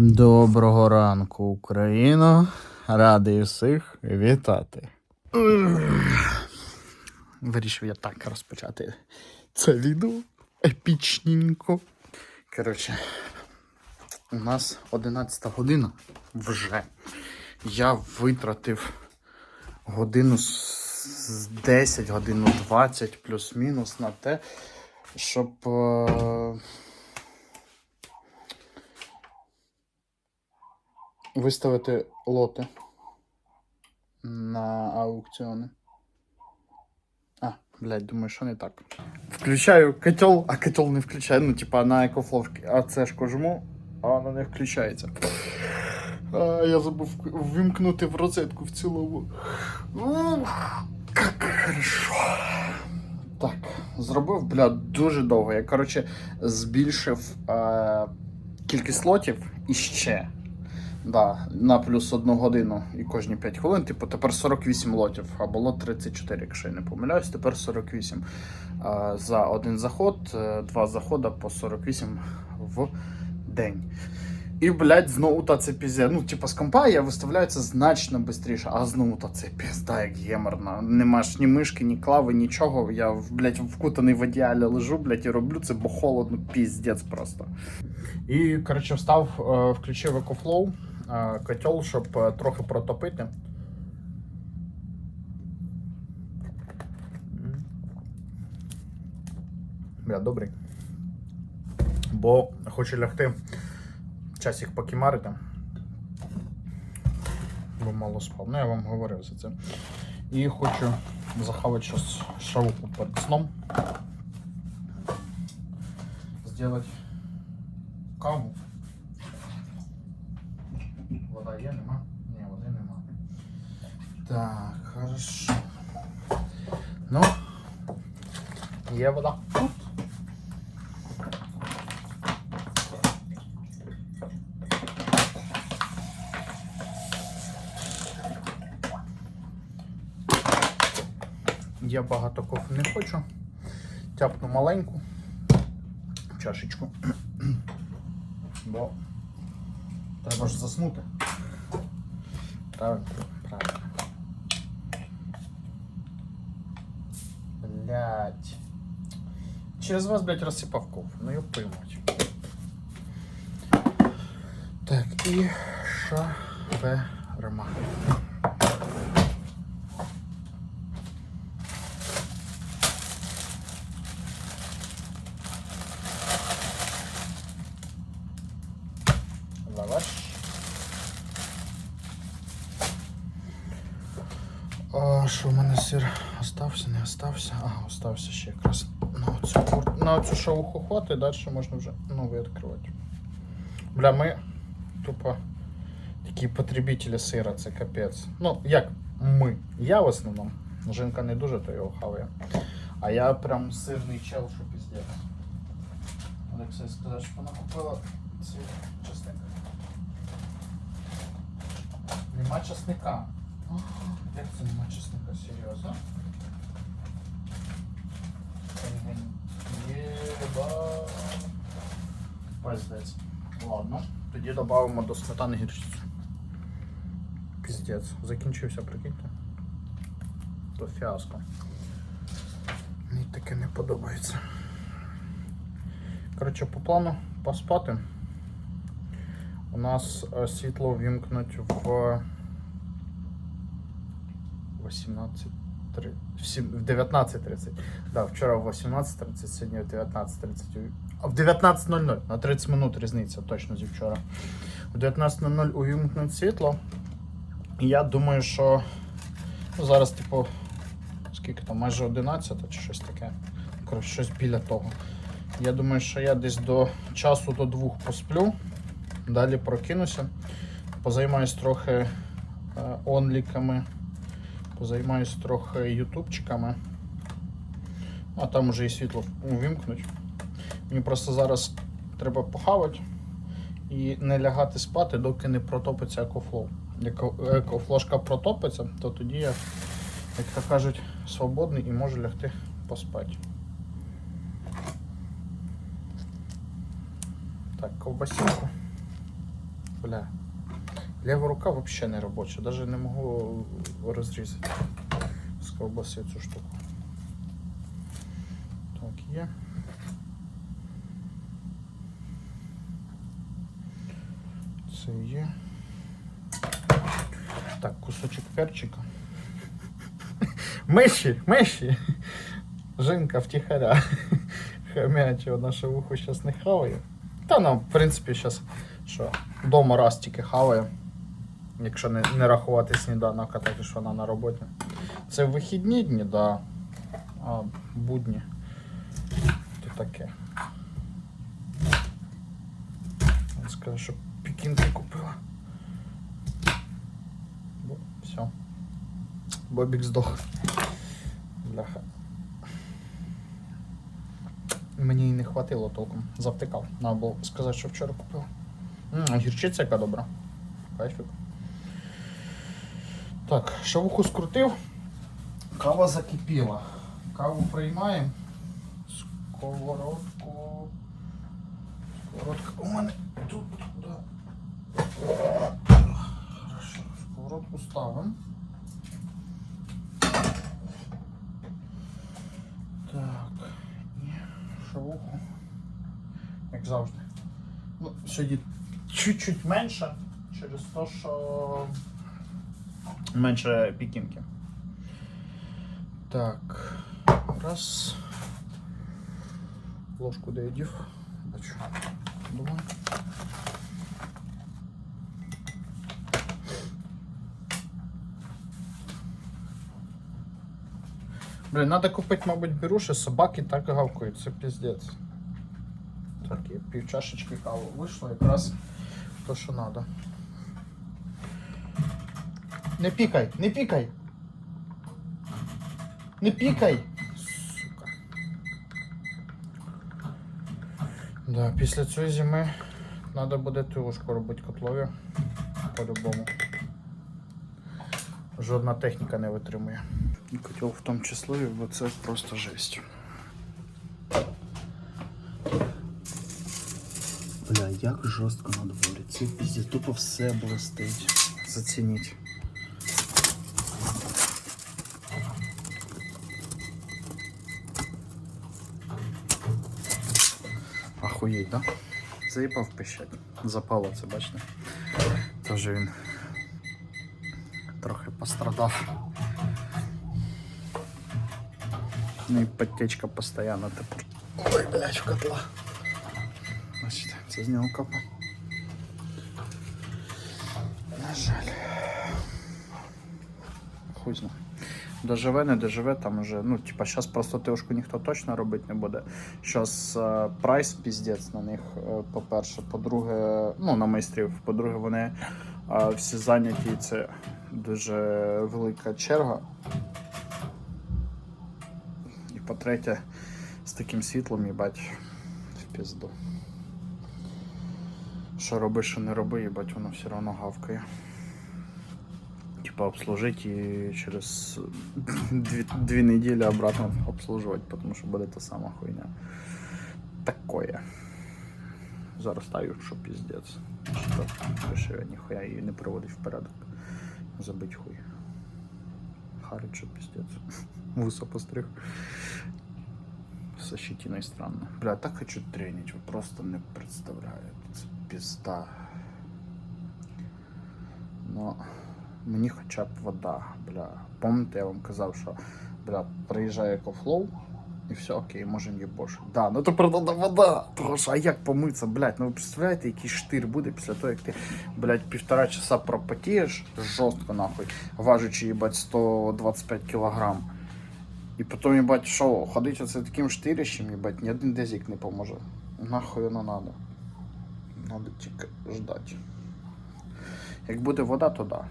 Доброго ранку, Україно. Радий всіх вітати. Вирішив я так розпочати це відео епічненько. Коротше, у нас 11 година вже. Я витратив годину з 10, годину 20 плюс-мінус на те, щоб. е, виставити лоти на аукціони. А, блядь, думаю, що не так. Включаю котел, а котел не включає. Ну, типа на екофловки. А це ж жму, а воно не включається. А, я забув вимкнути в розетку в цілому. Як хорошо. Так, зробив, бля, дуже довго. Я, коротше, збільшив е, кількість лотів іще. Да, на плюс одну годину і кожні 5 хвилин. Типу, тепер 48 лотів, а було 34, якщо я не помиляюсь, тепер 48. А, за один заход, е, два заходи по 48 в день. І, блядь, знову та це пізде. Ну, типу, з компа я виставляю значно швидше, а знову та це пізда, як геморно. Нема ні мишки, ні клави, нічого. Я, блядь, вкутаний в одіялі лежу, блядь, і роблю це, бо холодно, піздець просто. І, коротше, встав, е, включив EcoFlow, котел, щоб е, трохи протопити. Бля, добрий. Бо хочу лягти часик покімарити. Бо мало спав. Ну, я вам говорив за це. І хочу захавати щось шавуху перед сном. Сделать каву. Вода є, нема? Ні, води нема. Так, хорошо. Ну, є вода. Я багато кофе не хочу. Тяпну маленьку чашечку. Бо треба ж заснути. Правильно, Блять. Через вас, блядь, розсипав. Ну його поймуть. Так, і шаверма. Лаваш. А, що в мене сир остався, не остався? А, остався ще якраз на оцю, на оцю шоуху хватить, і далі можна вже новий відкривати. Бля, ми тупо такі потребителі сира, це капець. Ну, як ми. Я в основному. Жінка не дуже, то його хаває. А я прям сирний чел, що піздець. Олексій сказав, що вона купила ці частинки. Нема часника. Як це нема часника? Пиздець. Ладно. Тоді додамо до сметани гірчицю. Піздець. Закінчився, прикиньте. То фіаско. Мені таке не подобається. Коротше, по плану поспати. У нас е, світло вімкнуть в 18.30. В в 19.30. Да, вчора в 18.30, сьогодні в 19.30. В 19.00 на 30 минут різниця точно зі вчора. В 19.00 увімкнуть світло. І я думаю, що ну, зараз, типу, скільки там, майже 11 чи щось таке. Коротше, щось біля того. Я думаю, що я десь до часу до двох посплю. Далі прокинуся, позаймаюсь трохи е, онліками, позаймаюсь трохи ютубчиками, а там вже і світло увімкнуть. Мені просто зараз треба похавати і не лягати спати, доки не протопиться екофлоу. Як екофлошка протопиться, то тоді я, як то кажуть, свободний і можу лягти поспати. Так, ковбасинку. бля. Лева рука взагалі не робоча, навіть не можу розрізати з ковбаси цю штуку. Так, є. Це є. Так, кусочок перчика. Миші, миші. Жінка втіхаря. Хомяче, вона ще вухо зараз не хаває. Та ну, в принципі, зараз що, вдома раз тільки хаває. Якщо не, не рахувати сніданок, а так що вона на роботі. Це вихідні дні, да. А будні. То таке. Він скаже, що пекінки купила. Все. Бобік здох. Бляха. Мені і не хватило толком. Завтикав. Треба було сказати, що вчора купив. М, гірчиця яка добра. Кайфік. Так, шавуху скрутив. Кава закипіла. Каву приймаємо. Сковородку. Сковородка у мене тут. Да. Хорошо. Сковородку ставимо. Так. І шавуху. Як завжди. Ну, сьогодні чуть-чуть менше через те, що менше пікінки. Так. Раз. Ложку де я дів. Бачу. Думаю. Блин, надо купить, мабуть, беруши, собаки так гавкають, це піздець. Так, і пів чашечки кави вийшло якраз то, що надо. Не пікай, не пікай! Не пікай! Сука. Да, після цієї зими треба буде тилушку робити котлові. По-любому. Жодна техніка не витримує. Котел в тому числі, бо це просто жесть. Бля, як жорстко на дворі. Це піздець, тупо все блистить. Зацініть. Охуєть, да? Заїбав пищать. Запало це, бачите? Тож він трохи пострадав. Ну і подтечка постійно тепер. Ой, блядь, в котла. Бачите, це з нього капа. На жаль. Хуй знає. Доживе, не доживе, там уже, ну, типа, зараз просто тишку ніхто точно робити не буде. Зараз е, прайс піздець на них, е, по-перше. По-друге, ну, на майстрів. По-друге, вони е, всі зайняті, і це дуже велика черга. По-третє, з таким світлом, їбать, в пізду. Що роби, що не роби, їбать, воно все одно гавкає. Типа обслужить і через дві, дві неділі обратно обслуживать, тому що буде та сама хуйня. Такое. Заростаю, що піздець. Що, ніхуя її не приводить в порядок. Забить хуй. Харить, що піздець. Вуса постриг. Со щетиной странно. Бля, так хочу тренить, ви просто не представляєте. Це пізда. Но мені хоча б вода, бля. Помните, я вам казав, що бля, приїжджає екофлоу, І все окей, можемо їбошити. Да, ну то правда вода. Того а як помитися, блядь, ну ви представляєте, який штир буде після того, як ти, блядь, півтора часа пропотієш жорстко нахуй, важучи, їбать, 125 кілограм. І потім, їбать, що, ходить оце таким штирящим, їбать, ні один дезік не поможе. Нахуй воно надо. Надо тільки ждати. Як буде вода, то да.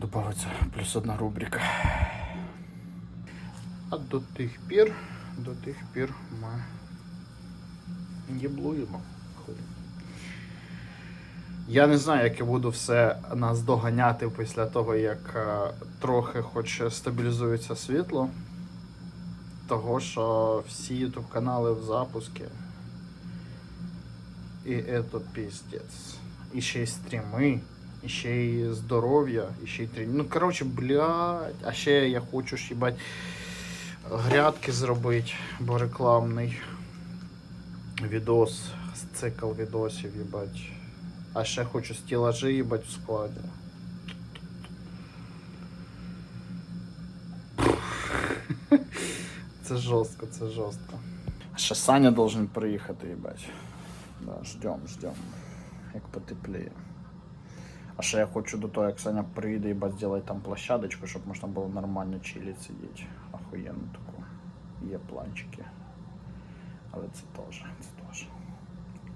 Добавиться плюс одна рубрика. А до тих пір, до тих пір ми єблуємо. Я не знаю, як я буду все нас доганяти після того, як е, трохи хоч стабілізується світло. Того, що всі ютуб канали в запуску. І это пиздец. І ще й стріми, і ще й здоров'я, і ще й тренінг. Ну, коротше, блядь. А ще я хочу їбать, грядки зробити, бо рекламний відос, цикл відосів, їбать. А ще хочу стілажі, їбать, в складі. Це жорстко, це жорстко. А ще Саня должен приїхати, їбать. Да, ждем, ждем. Як потепліє. А ще я хочу до того, як Саня приїде, їбать, зробити там площадочку, щоб можна було нормально чилить сидіти. Охуєнну таку. Є планчики. Але це теж, це теж.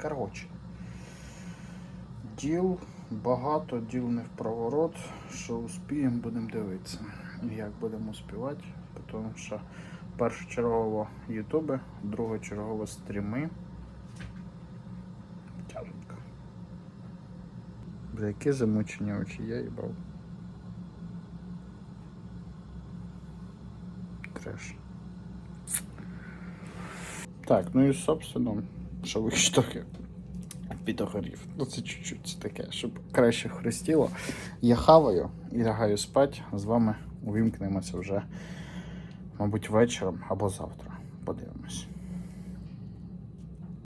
Коротше. Діл багато, діл не в проворот. Що успіємо, будемо дивитися. Як будемо успівати, тому що першочергово ютуби, другочергово стріми. Бля, які замучені очі я їбав. Треш. Так, ну і собственно, що ви штуки підогорів. Ну це чуть-чуть таке, щоб краще хрестіло. Я хаваю і лягаю спать. З вами увімкнемося вже, мабуть, вечором або завтра.